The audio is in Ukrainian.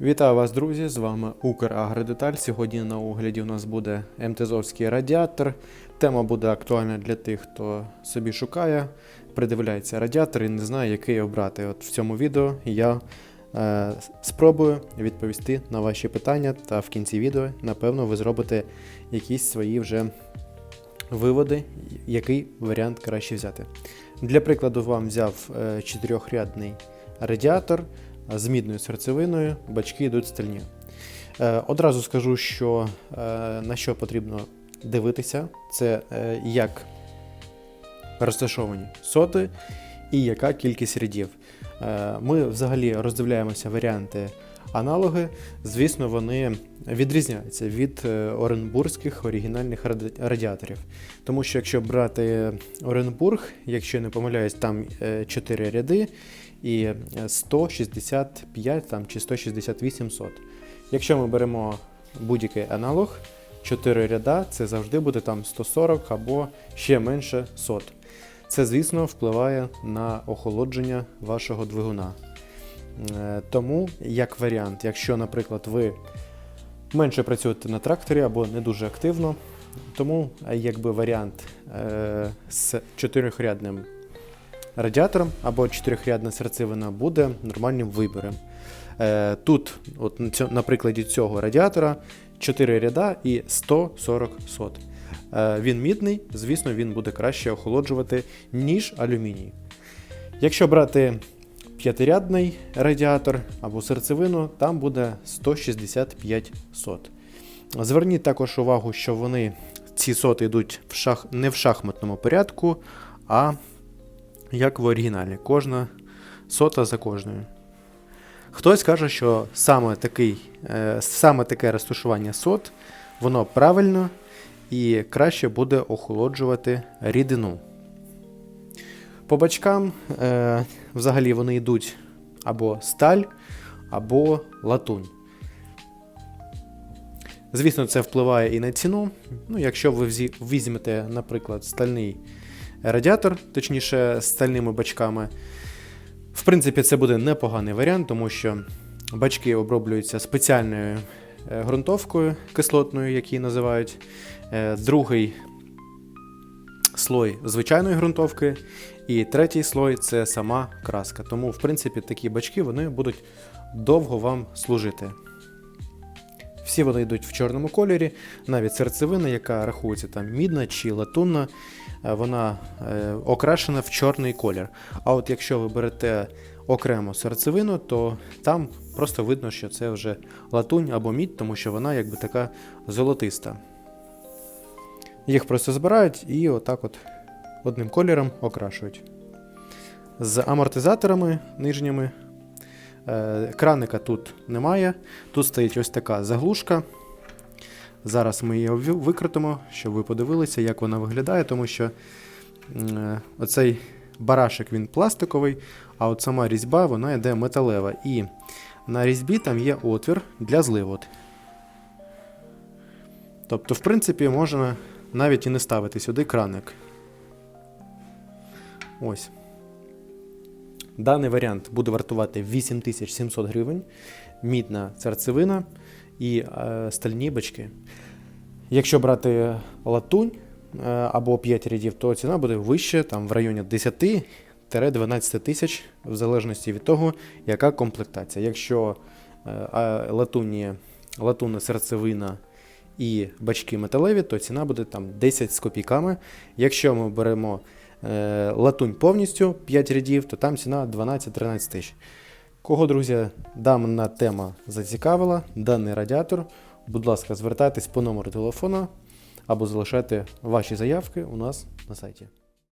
Вітаю вас, друзі! З вами Украгродеталь. Сьогодні на огляді у нас буде МТЗовський радіатор. Тема буде актуальна для тих, хто собі шукає, придивляється радіатор і не знає, який обрати. От в цьому відео я е, спробую відповісти на ваші питання, та в кінці відео, напевно, ви зробите якісь свої вже виводи, який варіант краще взяти. Для прикладу, вам взяв е, чотирьохрядний радіатор з мідною серцевиною, бачки йдуть стальні. Е, Одразу скажу, що е, на що потрібно дивитися, це е, як розташовані соти і яка кількість рядів. Ми взагалі роздивляємося варіанти аналоги. Звісно, вони відрізняються від оренбурзьких оригінальних радіаторів. Тому що якщо брати Оренбург, якщо я не помиляюсь, там 4 ряди і е, 165 там, чи 168 сот. Якщо ми беремо будь-який аналог, 4 ряда це завжди буде там 140 або ще менше сот. Це, звісно, впливає на охолодження вашого двигуна. Е, Тому, як варіант, якщо, наприклад, ви менше працюєте на тракторі або не дуже активно, тому е, якби варіант е, з чотирьохрядним радіатором або чотирьохрядна серцевина буде нормальним вибором. Е, Тут, от на прикладі цього радіатора, 4 ряда і 140 сот. Е, Він мідний, звісно, він буде краще охолоджувати, ніж алюміній. Якщо брати п'ятирядний радіатор або серцевину, там буде 165 сот. Зверніть також увагу, що вони ці соти йдуть в шах... не в шахматному порядку, а як в оригіналі. Кожна сота за кожною. Хтось каже, що саме, такий, е, саме таке розташування сот, воно правильно і краще буде охолоджувати рідину. По бачкам е, взагалі вони йдуть або сталь, або латунь. Звісно, це впливає і на ціну. Ну, якщо ви візьмете, наприклад, стальний радіатор, точніше, стальними бачками, в принципі, це буде непоганий варіант, тому що бачки оброблюються спеціальною е, ґрунтовкою кислотною, як її називають. Е, Другий слой звичайної ґрунтовки, і третій слой це сама краска. Тому, в принципі, такі бачки вони будуть довго вам служити. Всі вони йдуть в чорному кольорі, навіть серцевина, яка рахується там мідна чи латунна, е, вона е, окрашена в чорний колір. А от якщо ви берете окремо серцевину, то там просто видно, що це вже латунь або мідь, тому що вона якби така золотиста. Їх просто збирають і отак от одним кольором окрашують. З амортизаторами нижніми Краника тут немає. Тут стоїть ось така заглушка. Зараз ми її викрутимо, щоб ви подивилися, як вона виглядає, тому що е, оцей барашек він пластиковий, а от сама різьба вона йде металева. І на різьбі там є отвір для зливу. Тобто, в принципі, можна навіть і не ставити сюди краник. Ось. Даний варіант буде вартувати 8700 гривень, мідна серцевина і е, стальні бачки. Якщо брати латунь е, або 5 рядів, то ціна буде вище, там в районі 10-12 тисяч, в залежності від того, яка комплектація. Якщо е, латунні, латунна серцевина і бачки металеві, то ціна буде там 10 з копійками. Якщо ми беремо латунь повністю 5 рядів, то там ціна 12-13 тисяч. Кого, друзі, дана тема зацікавила, даний радіатор, будь ласка, звертайтесь по номеру телефона або залишайте ваші заявки у нас на сайті.